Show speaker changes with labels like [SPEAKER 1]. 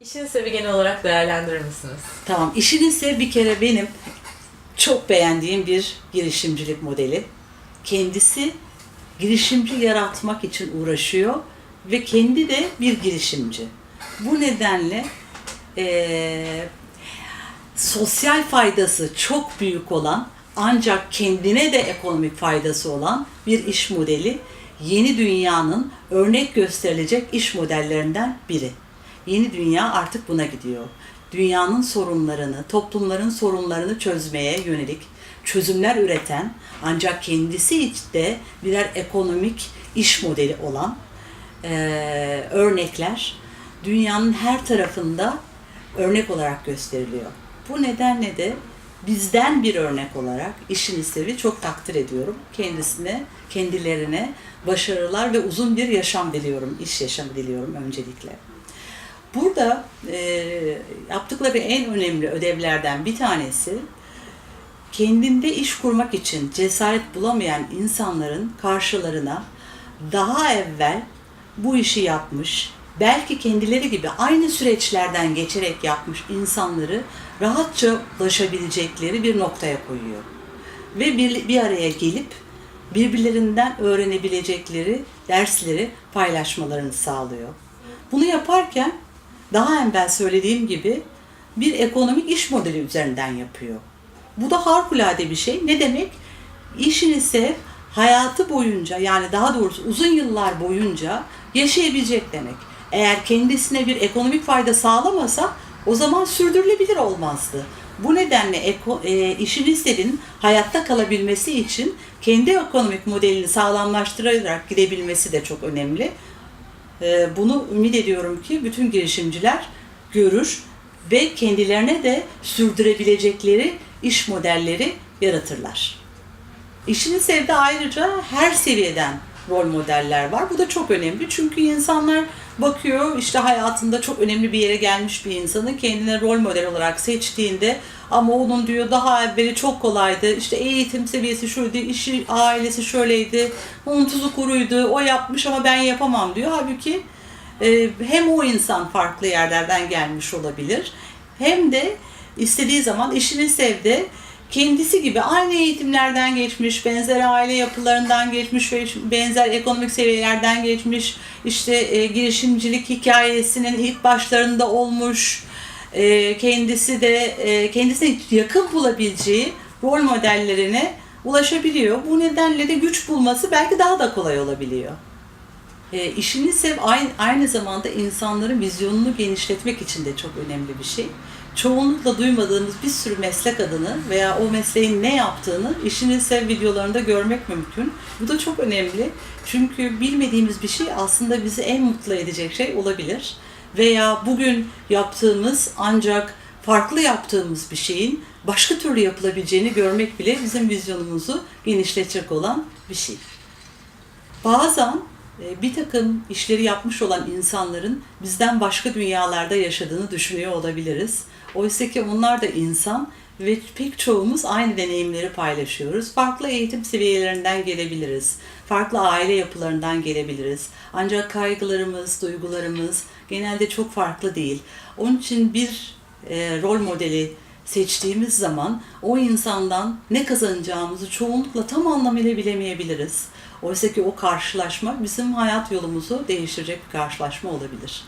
[SPEAKER 1] İşinizi genel olarak değerlendirir misiniz?
[SPEAKER 2] Tamam. İşinizse bir kere benim çok beğendiğim bir girişimcilik modeli. Kendisi girişimci yaratmak için uğraşıyor ve kendi de bir girişimci. Bu nedenle eee, sosyal faydası çok büyük olan ancak kendine de ekonomik faydası olan bir iş modeli yeni dünyanın örnek gösterilecek iş modellerinden biri. Yeni dünya artık buna gidiyor. Dünyanın sorunlarını, toplumların sorunlarını çözmeye yönelik çözümler üreten ancak kendisi de birer ekonomik iş modeli olan eee, örnekler dünyanın her tarafında örnek olarak gösteriliyor. Bu nedenle de bizden bir örnek olarak işini sevi çok takdir ediyorum. Kendisine, kendilerine başarılar ve uzun bir yaşam diliyorum, iş yaşamı diliyorum öncelikle. Burada e, yaptıkları en önemli ödevlerden bir tanesi kendinde iş kurmak için cesaret bulamayan insanların karşılarına daha evvel bu işi yapmış, belki kendileri gibi aynı süreçlerden geçerek yapmış insanları rahatça ulaşabilecekleri bir noktaya koyuyor. Ve bir, bir araya gelip birbirlerinden öğrenebilecekleri dersleri paylaşmalarını sağlıyor. Bunu yaparken daha evvel söylediğim gibi bir ekonomik iş modeli üzerinden yapıyor. Bu da harikulade bir şey. Ne demek? İşini sev, hayatı boyunca yani daha doğrusu uzun yıllar boyunca yaşayabilecek demek. Eğer kendisine bir ekonomik fayda sağlamasa o zaman sürdürülebilir olmazdı. Bu nedenle eko, e, işini sevin hayatta kalabilmesi için kendi ekonomik modelini sağlamlaştırarak gidebilmesi de çok önemli. Ee, Bunu ümit ediyorum ki bütün girişimciler görür ve kendilerine de sürdürebilecekleri iş modelleri yaratırlar. İşini sevde ayrıca her seviyeden rol modeller var. Bu da çok önemli çünkü insanlar bakıyor işte hayatında çok önemli bir yere gelmiş bir insanı kendine rol model olarak seçtiğinde ama onun diyor daha evveli çok kolaydı. İşte eğitim seviyesi şuydu, işi ailesi şöyleydi, onun kuruydu, o yapmış ama ben yapamam diyor. Halbuki e, hem o insan farklı yerlerden gelmiş olabilir hem de istediği zaman işini sevdi kendisi gibi aynı eğitimlerden geçmiş, benzer aile yapılarından geçmiş ve benzer ekonomik seviyelerden geçmiş, işte e, girişimcilik hikayesinin ilk başlarında olmuş, e, kendisi de e, kendisine yakın bulabileceği rol modellerine ulaşabiliyor. Bu nedenle de güç bulması belki daha da kolay olabiliyor. E, işini sev aynı, aynı zamanda insanların vizyonunu genişletmek için de çok önemli bir şey. Çoğunlukla duymadığımız bir sürü meslek adını veya o mesleğin ne yaptığını işini sev videolarında görmek mümkün. Bu da çok önemli. Çünkü bilmediğimiz bir şey aslında bizi en mutlu edecek şey olabilir. Veya bugün yaptığımız ancak farklı yaptığımız bir şeyin başka türlü yapılabileceğini görmek bile bizim vizyonumuzu genişletecek olan bir şey. Bazen bir takım işleri yapmış olan insanların bizden başka dünyalarda yaşadığını düşünüyor olabiliriz. Oysa ki onlar da insan ve pek çoğumuz aynı deneyimleri paylaşıyoruz. Farklı eğitim seviyelerinden gelebiliriz. Farklı aile yapılarından gelebiliriz. Ancak kaygılarımız, duygularımız genelde çok farklı değil. Onun için bir e, rol modeli seçtiğimiz zaman o insandan ne kazanacağımızı çoğunlukla tam anlamıyla bilemeyebiliriz. Oysa ki o karşılaşma bizim hayat yolumuzu değiştirecek bir karşılaşma olabilir.